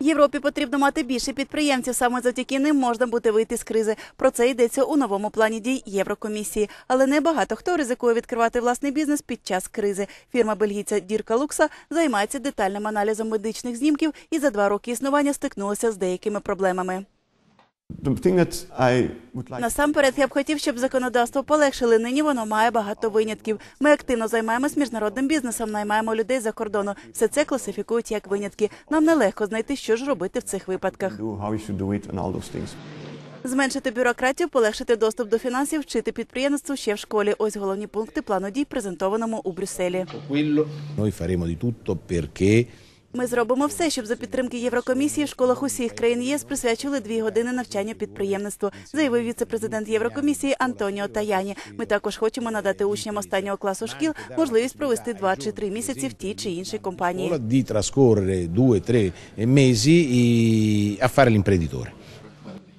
Європі потрібно мати більше підприємців. Саме завдяки ним можна буде вийти з кризи. Про це йдеться у новому плані дій Єврокомісії. Але не багато хто ризикує відкривати власний бізнес під час кризи. Фірма бельгійця Дірка Лукса займається детальним аналізом медичних знімків і за два роки існування стикнулася з деякими проблемами. Насамперед, я б хотів, щоб законодавство полегшили. Нині воно має багато винятків. Ми активно займаємось міжнародним бізнесом, наймаємо людей за кордону. Все це класифікують як винятки. Нам нелегко знайти, що ж робити в цих випадках. Зменшити бюрократію, полегшити доступ до фінансів, вчити підприємництву ще в школі. Ось головні пункти плану дій, презентованому у Брюсселі. Ми зробимо все, щоб за підтримки Єврокомісії в школах усіх країн ЄС присвячили дві години навчання підприємництву, заявив віце-президент Єврокомісії Антоніо Таяні. Ми також хочемо надати учням останнього класу шкіл можливість провести два чи три місяці в тій чи іншій компанії. di trascorrere due tre mesi e- a fare l'imprenditore.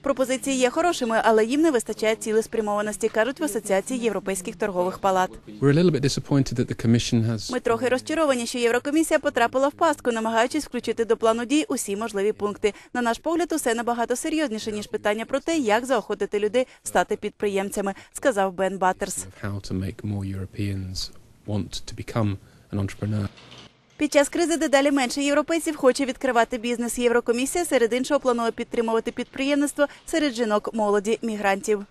Пропозиції є хорошими, але їм не вистачає цілеспрямованості, кажуть в асоціації європейських торгових палат. Ми трохи розчаровані, що Єврокомісія потрапила в пастку, намагаючись включити до плану дій усі можливі пункти. На наш погляд, усе набагато серйозніше ніж питання про те, як заохотити людей стати підприємцями, сказав Бен Баттерс. Під час кризи дедалі менше європейців хоче відкривати бізнес. Єврокомісія серед іншого планує підтримувати підприємництво серед жінок, молоді, мігрантів.